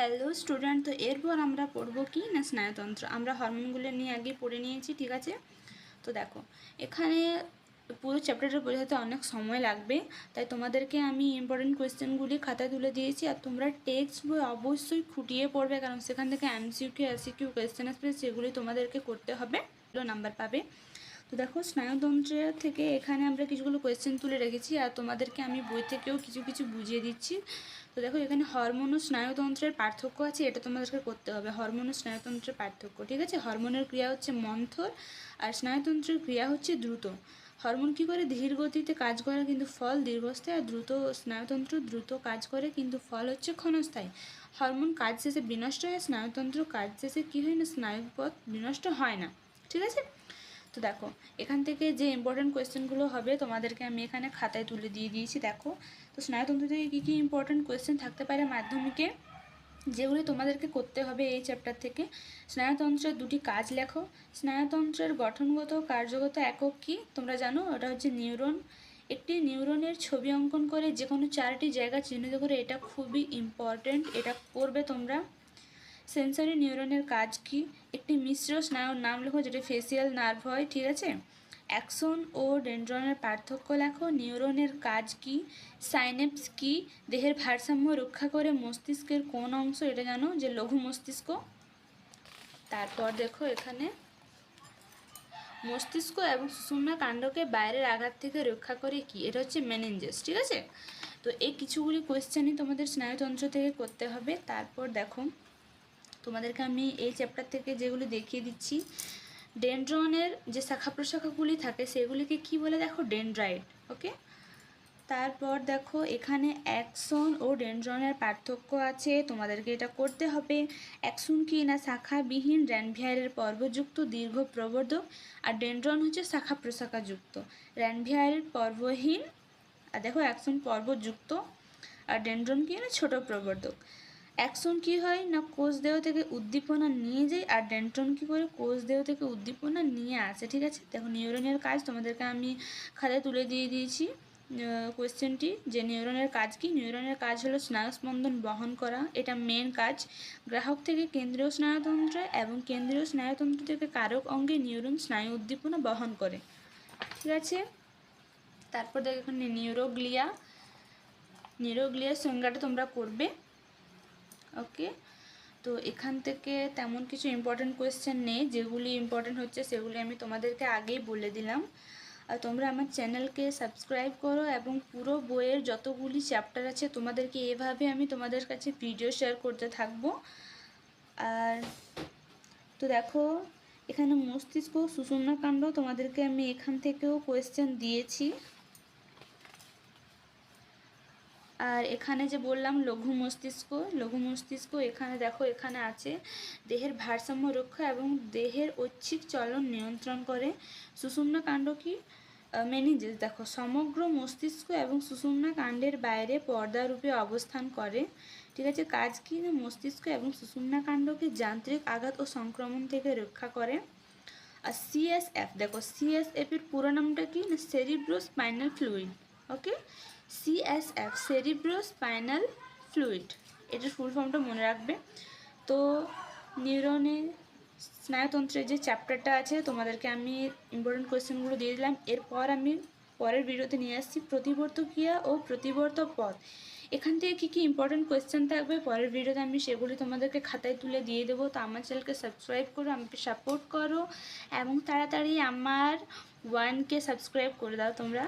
Hello student তো এরপর আমরা পড়ব কি না স্নায়ুতন্ত্র? আমরা হরমোনগুলো নিয়ে আগে পড়ে নিয়েছি, ঠিক আছে? তো দেখো, এখানে পুরো চ্যাপ্টারটা বোঝাতে অনেক সময় লাগবে, তাই তোমাদেরকে আমি ইম্পর্টেন্ট কোয়েশ্চেনগুলি খাতায় তুলে দিয়েছি, আর তোমরা টেক্সট বই অবশ্যই খুঁটিয়ে পড়বে, কারণ সেখান থেকে এমসিকিউ এসিকিউ কোয়েশ্চেন আসবে সেগুলি তোমাদেরকে করতে হবে। নাম্বার পাবে। তো দেখো, স্নায়ুতন্ত্রের থেকে এখানে আমরা কিছুগুলো কোয়েশ্চেন তুলে রেখেছি আর তোমাদেরকে আমি বই থেকেও কিছু কিছু বুঝিয়ে দিচ্ছি। তো দেখো, এখানে হরমোন ও স্নায়ুতন্ত্রের পার্থক্য আছে, এটা তোমাদেরকে করতে হবে। হরমোন ও স্নায়ুতন্ত্রের পার্থক্য, ঠিক আছে? হরমোনের ক্রিয়া হচ্ছে মন্থর আর স্নায়ুতন্ত্রের ক্রিয়া হচ্ছে দ্রুত। হরমোন কী করে? ধীর গতিতে কাজ করে কিন্তু ফল দীর্ঘস্থায়ী আর দ্রুত স্নায়ুতন্ত্র দ্রুত কাজ করে কিন্তু ফল হচ্ছে ক্ষণস্থায়ী। হরমোন কাজ শেষে বিনষ্ট হয়, স্নায়ুতন্ত্র কাজ শেষে কী হয় না? স্নায়ুপথ বিনষ্ট হয় না, ঠিক আছে? তো দেখো, এখান থেকে যে ইম্পর্টেন্ট কোয়েশ্চেনগুলো হবে, তোমাদেরকে আমি এখানে খাতায় তুলে দিয়ে দিয়েছি, দেখো। তো স্নায়ুতন্ত্র থেকে কী কী ইম্পর্টেন্ট কোয়েশ্চেন থাকতে পারে মাধ্যমিকে? যেগুলি তোমাদেরকে করতে হবে এই চ্যাপ্টার থেকে। স্নায়ুতন্ত্রের দুটি কাজ লেখো। স্নায়ুতন্ত্রের গঠনগত কার্যগত একক কী? তোমরা জানো, ওটা হচ্ছে নিউরন। একটি নিউরনের ছবি অঙ্কন করে যে কোনো চারটি জায়গা চিহ্নিত করে এটা খুবই ইম্পর্ট্যান্ট এটা করবে তোমরা। সেন্সরি নিউরনের কাজ কি? একটি মিশ্র স্নায়ুর নাম লেখো যেটা ফেসিয়াল নার্ভ হয়, ঠিক আছে? অ্যাকশন ও ডেন্ড্রনের পার্থক্য লেখো নিউরনের কাজ কি সাইনেপস কি, দেহের ভারসাম্য রক্ষা করে মস্তিষ্কের কোন অংশ, এটা জানো, যে লঘু মস্তিষ্ক? তারপর দেখো এখানে, মস্তিষ্ক এবং সুষুম্না কাণ্ডকে বাইরের আঘাত থেকে রক্ষা করে কি, এটা হচ্ছে মেনেঞ্জেস ঠিক আছে? তো এই কিছুগুলি কোয়েশ্চেনই তোমাদের স্নায়ুতন্ত্র থেকে করতে হবে। তারপর দেখো তোমাদেরকে আমি এই চ্যাপ্টার থেকে যেগুলো দেখিয়ে দিচ্ছি ডেন্ড্রনের যে শাখা প্রশাখাগুলি থাকে সেগুলিকে কি বলে দেখো? ডেন্ড্রাইট ওকে তারপর দেখো এখানে অ্যাকশন ও ডেন্ড্রনের পার্থক্য আছে, তোমাদেরকে এটা করতে হবে। অ্যাকশন কি না? শাখাবিহীন র্যানভিয়ারের পর্বযুক্ত, দীর্ঘ প্রবর্ধক আর ডেন্ড্রন হচ্ছে শাখা প্রশাখাযুক্ত র্যানভিয়ারের পর্বহীন, আর দেখো অ্যাকশন পর্বযুক্ত আর ডেন্ড্রন কি না? ছোট প্রবর্ধক। অ্যাকশন কি হয় না কোষ দেহ থেকে উদ্দীপনা নিয়ে যায় আর ডেন্ট্রন কি করে কোষ দেহ থেকে উদ্দীপনা নিয়ে আসে, ঠিক আছে? দেখো নিউরনের কাজ, তোমাদেরকে আমি খাতায় তুলে দিয়ে দিয়েছি কোয়েশ্চেনটি যে নিউরনের কাজ কি? নিউরনের কাজ হলো স্নায়ুস্পন্দন বহন করা, এটা মেন কাজ। গ্রাহক থেকে কেন্দ্রীয় স্নায়ুতন্ত্রে এবং কেন্দ্রীয় স্নায়ুতন্ত্র থেকে কারক অঙ্গে নিউরন স্নায়ু উদ্দীপনা বহন করে, ঠিক আছে? তারপর দেখো এখানে নিউরোগ্লিয়া নিউরোগ্লিয়ার সংজ্ঞাটা তোমরা করবে ওকে তো এখান থেকে তেমন কিছু ইম্পর্টেন্ট কোয়েশ্চেন নেই। যেগুলি ইম্পর্টেন্ট হচ্ছে, সেগুলি আমি তোমাদেরকে আগেই বলে দিলাম। আর তোমরা আমার চ্যানেলকে সাবস্ক্রাইব করো এবং পুরো বইয়ের যতগুলি চ্যাপ্টার আছে, তোমাদেরকে এভাবে আমি তোমাদের কাছে ভিডিও শেয়ার করতে থাকব। আর তো দেখো, এখানে মস্তিষ্ক সুষুম্নাকাণ্ড তোমাদেরকে আমি এখান থেকেও কোয়েশ্চেন দিয়েছি। আর এখানে যে বললাম, লঘু মস্তিষ্ক লঘু মস্তিষ্ক এখানে দেখো, এখানে আছে। দেহের ভারসাম্য রক্ষা এবং দেহের ঐচ্ছিক চলন নিয়ন্ত্রণ করে। সুষুম্না কাণ্ড কি? মেনিজেস দেখো, সমগ্র মস্তিষ্ক এবং সুষুম্না কাণ্ডের বাইরে পর্দারূপে অবস্থান করে। ঠিক আছে, কাজ কি? না মস্তিষ্ক এবং সুষুম্না কাণ্ডকে যান্ত্রিক আঘাত ও সংক্রমণ থেকে রক্ষা করে। আর সিএসএফ দেখো সিএসএফ এর পুরো নামটা কি? না cerebro spinal fluid okay CSF cerebro spinal fluid এটার ফুল ফর্মটা মনে রাখবে। তো নিউরনের স্নায়ুতন্ত্রের যে চ্যাপ্টারটা আছে, তোমাদেরকে আমি ইম্পর্টেন্ট কোয়েশ্চেনগুলো দিয়ে দিলাম। এরপর আমি পরের ভিডিওতে নিয়ে আসছি প্রতিবর্ত ক্রিয়া ও প্রতিবর্ত পথ। এখান থেকে কী কী ইম্পর্টেন্ট কোয়েশ্চেন থাকবে, পরের ভিডিওতে আমি সেগুলি তোমাদেরকে খাতায় তুলে দিয়ে দেবো। তো আমার চ্যানেলকে সাবস্ক্রাইব করো, আমাকে সাপোর্ট করো এবং তাড়াতাড়ি আমার ওয়ানকে সাবস্ক্রাইব করে দাও তোমরা।